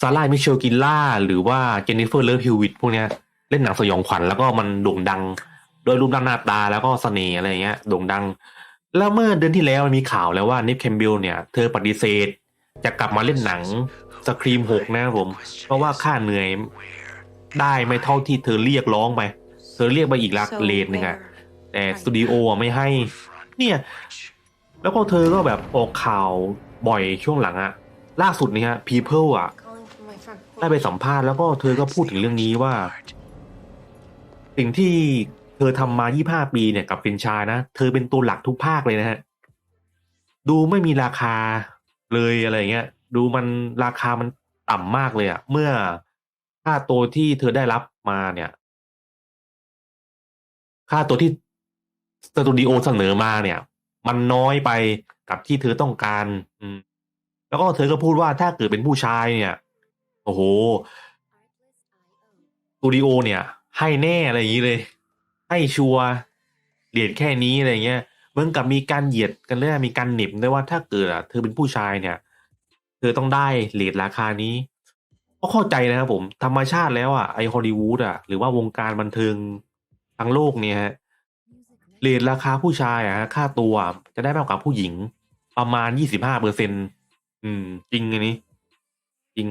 ซาร่ามิเชลกิลล่า หรือว่าเจนนิเฟอร์เลฟฮิววิตพวกเนี้ยเล่นหนังสยองขวัญแล้วก็มันโด่งดังโดยรูปร่างหน้าตาแล้วก็เสน่ห์อะไรอย่างเงี้ยโด่งดัง แล้วเมื่อเดือนที่แล้วมันมีข่าวแล้วว่านิฟแคมเบลเนี่ย เธอปฏิเสธ จะกลับมาเล่นหนังสครีมหกนะครับผม เพราะว่าค่าเหนื่อยได้ไม่เท่าที่เธอเรียกร้องไป เธอเรียกไปอีกลักเลนหนึ่งอะแต่สตูดิโออะไม่ให้ เนี่ย แล้วก็เธอก็แบบออกข่าวบ่อยช่วงหลังอะล่าสุดนี้ฮะ People อะ ได้ไปสัมภาษณ์แล้วก็เธอก็พูดถึงเรื่องนี้ว่า สิ่งที่เธอทำมา 25 ปีเนี่ยกับเฟรนชายนะ เธอเป็นตัวหลักทุกภาคเลยนะฮะ ดูไม่มีราคาเลยอะไรเงี้ย ดูมันราคามันต่ำมากเลยอะเมื่อค่าตัวที่เธอได้รับมาเนี่ย ค่าตัวที่สตูดิโอเสนอมาเนี่ย มันน้อยไปกับที่เธอต้องการ อืม แล้วก็เธอก็พูดว่าถ้าเกิดเป็นผู้ชายเนี่ย โอ้โหสตูดิโอเนี่ย ให้แน่อะไรอย่างนี้เลย ให้ชัวร์เหรียญแค่นี้อะไรเงี้ยเหมือนกับมีการเหยียดกันเลยมีการหนิบด้วยว่าถ้าเกิดอะเธอเป็นผู้ชายเนี่ย เธอต้องได้เหรียญราคานี้ก็เข้าใจนะครับผมธรรมชาติแล้วอะไอฮอลลีวูดอะหรือว่าวงการบันเทิงทั้งโลกเนี่ยฮะเหรียญราคาผู้ชายอะฮะค่าตัวจะได้มากกว่าผู้หญิง ประมาณยี่สิบห้าเปอร์เซ็นอืม จริงอันนี้ จริง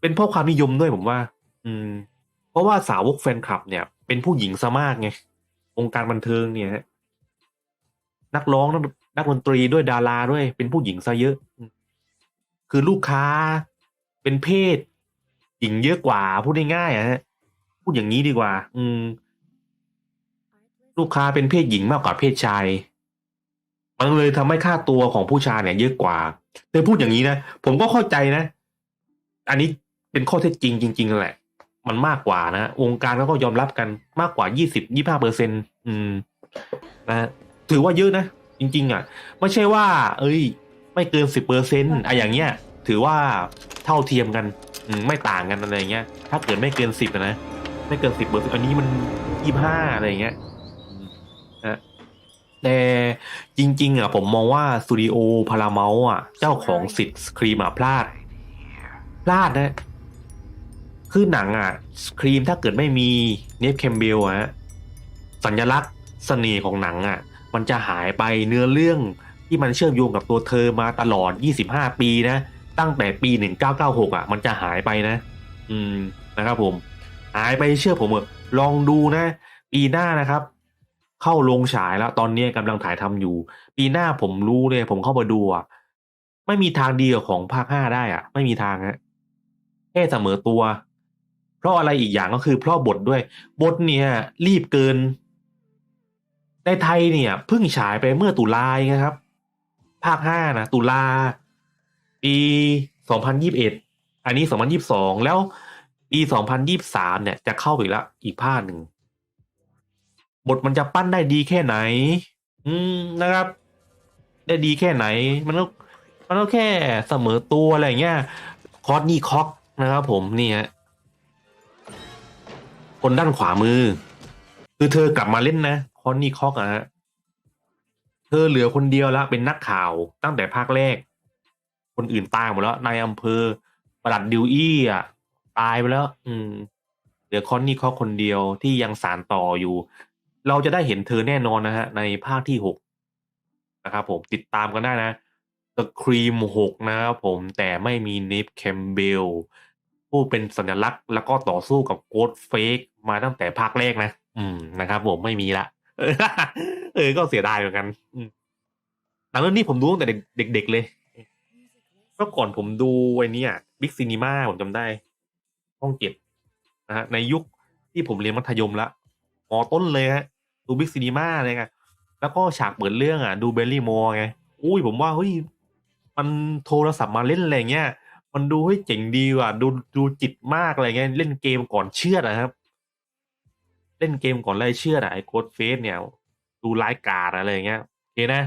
เป็นเพราะความนิยมด้วยผมว่า อืม เพราะว่าสาวกแฟนคลับ เนี่ย เป็นผู้หญิงซะมากไงวงการบันเทิงเนี่ยฮะนักร้องนักนักดนตรีด้วยดาราด้วย เป็นผู้หญิงซะเยอะ คือลูกค้าเป็นเพศ หญิงเยอะกว่าพูดง่ายๆอะฮะพูดอย่างนี้ดีกว่า อืม ลูกค้าเป็นเพศหญิงมากกว่าเพศชายมันเลยทำให้ค่าตัวของผู้ชายเนี่ย เยอะกว่าเธอพูดอย่างนี้นะผมก็เข้าใจนะ อันนี้ เป็นข้อเท็จจริงจริง ๆ แหละ มันมากกว่านะวงการเขาก็ยอมรับกันมากกว่ายี่สิบยี่ห้าเปอร์เซ็นอืมนะถือว่าเยอะนะ จริง ๆ อะ ไม่ใช่ว่า เอ้ย ไม่เกินสิบเปอร์เซ็นต์อะอย่างเงี้ย ถือว่าเท่าเทียมกันอืมไม่ต่างกันอะไรเงี้ย ถ้าเกิดไม่เกินสิบนะ ไม่เกินสิบเปอร์เซ็นต์อันนี้มันยี่ห้าอะไรเงี้ยอืมนะแต่จริง ๆ อะ ผมมองว่าสตูดิโอพาราเมลอะ เจ้าของสิทธิ์สครีมอะพลาด พลาดนะ คือหนังอะสครีมถ้าเกิดไม่มีเนฟเคมเบลอะฮะสัญลักษณ์เสน่ห์ของหนังอะ มันจะหายไปเนื้อเรื่องที่มันเชื่อมโยงกับตัวเธอมาตลอด 25 ปีนะ ตั้งแต่ปี 1996 อะ มันจะหายไปนะ อืมนะครับผม หายไปเชื่อผมเถอะลองดูนะ ปีหน้านะครับ เข้าโรงฉายแล้ว ตอนนี้กำลังถ่ายทำอยู่ ปีหน้าผมรู้เลย ผมเข้ามาดูอะไม่มีทางดีกว่าของภาคห้าได้อะ ไม่มีทางฮะแค่เสมอตัว เพราะอะไรอีกอย่างก็คือเพราะบทด้วย บทเนี่ยรีบเกิน ในไทยเนี่ยเพิ่งฉายไปเมื่อตุลาเองครับ ภาคห้านะตุลาปีสองพันยิบเอ็ดอันนี้สองพันยิบสองแล้วปีสองพันยิบสามเนี่ยจะเข้าอีกล้วอีกภาคหนึ่งบทมันจะปั้นได้ดีแค่ไหน อืมนะครับ ได้ดีแค่ไหน มันก็มันก็แค่เสมอตัวอะไรเงี้ยคอร์ดนี่คอกนะครับผมนี่ฮะ คนด้านขวามือ คือเธอกลับมาเล่นนะคอนนี่คอกอะฮะเธอเหลือคนเดียวแล้วเป็นนักข่าวตั้งแต่ภาคแรก คนอื่นตายหมดแล้วนายอำเภอประหลัดดิวอี้อะตายไปแล้ว อืมเหลือคอนนี่คอกคนเดียวที่ยังสารต่ออยู่ เราจะได้เห็นเธอแน่นอนนะฮะ ในภาคที่หกนะครับผมติดตามกันได้นะสครีมหกนะครับผมแต่ไม่มีนิฟแคมเบล ผู้เป็นสัญลักษณ์ แล้วก็ต่อสู้กับโกดเฟกมาตั้งแต่ภาคแรกนะ อืมนะครับผมไม่มีละ เออ ก็เสียดายเหมือนกันอืมหนังเรื่องนี้ผมดูตั้งแต่เด็กๆเลยเมื่อก่อนผมดูไอ้นี่บิ๊กซีนีมาผมจำได้ ห้องเจ็ดนะฮะในยุคที่ผมเรียนมัธยมละมอต้นเลยฮะดูบิ๊กซีนีมาเลยไงแล้วก็ฉากเปิดเรื่องอะ ดูเบลลี่มอร์ไง อุ้ยผมว่าเฮ้ยมันโทรศัพท์มาเล่นอะไรเงี้ย มันดูเฮ้ยเจ๋งดีว่ะดูดูจิตมากอะไรเงี้ยเล่นเกมก่อนเชื่อนะครับ เล่นเกมก่อนไล่เชื่อดอะไอ้โค้ดเฟสเนี่ย ดูร้ายกาจอะไรเงี้ยโอเคนะ